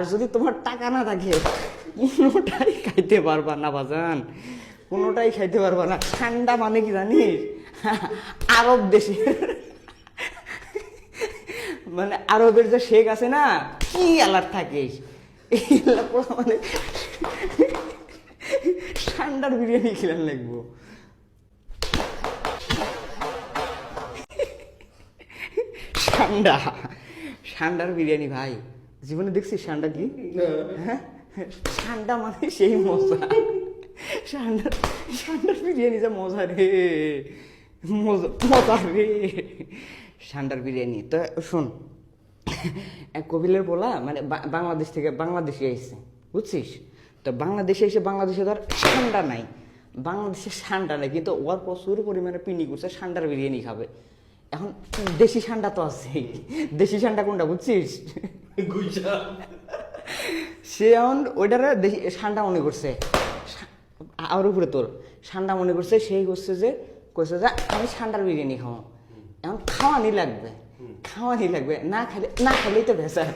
আর যদি তোমার টাকা না থাকে, কোনোটাই খাইতে পারবা না বাজান। কোনোটাই খাইতে পারবা না। ঠান্ডা মানে কি জানিস? আরব দেশে। মানে আরবের যে শেখ আছে না, কি আলার থাকিস? মানে ঠান্ডার বিরিয়ানি খেলার লাগবো। ঠান্ডা। ঠান্ডার বিরিয়ানি ভাই। জীবনে দেখছিস ঠান্ডা কি? হ্যাঁ? মানে সেই মজা। ঠান্ডার ঠান্ডার বিরিয়ানি যা মজা রে। মজা রে। ঠান্ডার বিরিয়ানি। তো শোন এক কপিলের বলা মানে বাংলাদেশ থেকে বাংলাদেশে এসেছে বুঝছিস? তো বাংলাদেশে এসে বাংলাদেশে ধর ঠান্ডা নাই। বাংলাদেশে ঠান্ডা নাই কিন্তু ওর প্রচুর পরিমাণে পিনি করছে ঠান্ডার বিরিয়ানি খাবে। এখন দেশি ঠান্ডা তো আছে দেশি ঠান্ডা কোনটা বুঝছিস? সে এখন ওইটারে দেখি ঠান্ডা মনে করছে। আর উপরে তোর ঠান্ডা মনে করছে সেই করছে যে কইছে যে আমি ঠান্ডার বিরিয়ানি খাওয়া এখন খাওয়ানি লাগবে। খাওয়ানি লাগবে। না খাইলে না খাইলেই তো ভেজাল।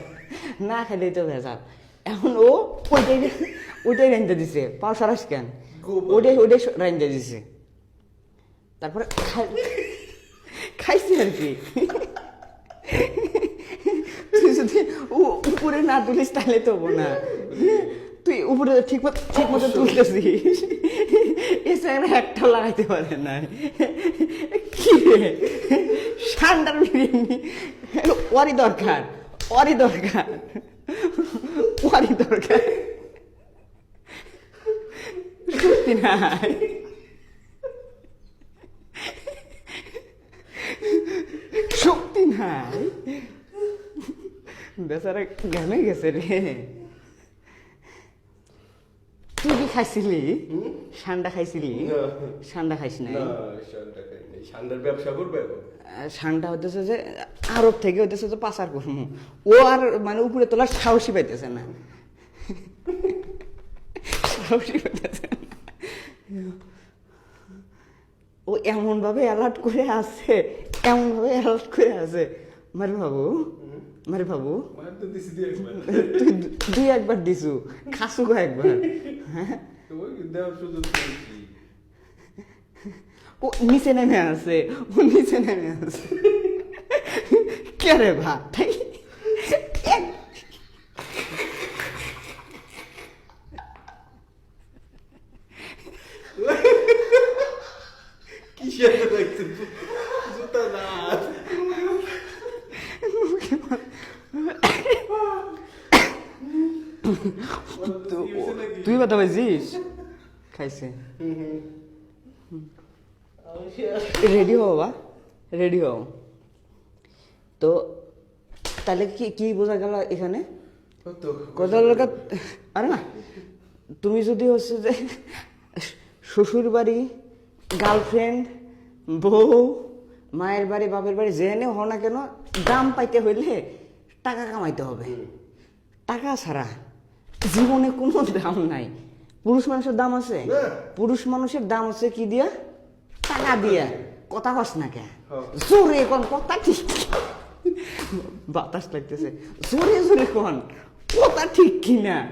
না খাইলেই তো ভেজাল। এখন ও ওইটাই ওইটাই রেঞ্জে দিছে। পাও সারাস কেন? ওইটাই ওইটাই রেঞ্জে দিছে। তারপরে খাই- খাইছে আর কি তুই যদি উ- উপরে না তুলিস তাহলে তো না। তুই উপরে ঠিক মতো ঠিক মতো তুলতেছিস। এসে একটা লাগাইতে পারে না কি ঠান্ডার বিরিয়ানি। ওরই দরকার ওরই দরকার ওরই দরকার। সত্যি নাই। শক্তি নাই। বেচারা গেছে রে তুই কি খাইছিলি? খাইছিলি? না। ব্যবসা করবে হইতেছে যে আরব থেকে হইতেছে যে পাচার করব ও আর মানে উপরে তোলার সাহসী পাইতেছে না। সাহসী পাইতেছে না। ও এমন ভাবে অ্যালার্ট করে আছে এমন ভাবে অ্যালার্ট করে আছে। মারে বাবু মারে বাবু তুই দুই একবার দিছু। খাসু গো একবার। হ্যাঁ? ও নিচে নেমে আছে। ও নিচে নেমে আছে। কে রে ভাই কিসের জুতা না। তুই কথা পাইছিস খাইছে রেডি হও বাবা রেডি হও তো তাহলে কি কি বোঝা গেল এখানে? কথা হলো আরে না তুমি যদি হচ্ছে যে শ্বশুর বাড়ি গার্লফ্রেন্ড বউ মায়ের বাড়ি বাপের বাড়ি যেখানে হও না কেন দাম পাইতে হইলে টাকা কামাইতে হবে। টাকা ছাড়া জীবনে কোনো দাম নাই। পুরুষ মানুষের দাম আছে। পুরুষ মানুষের দাম আছে কি দিয়া? টাকা দিয়া। কথা কস না কে? হ্যাঁ। জোরে কোন কথা ঠিক বাতাস লাগতেছে। জোরে জোরে কোন? কথা ঠিক কিনা?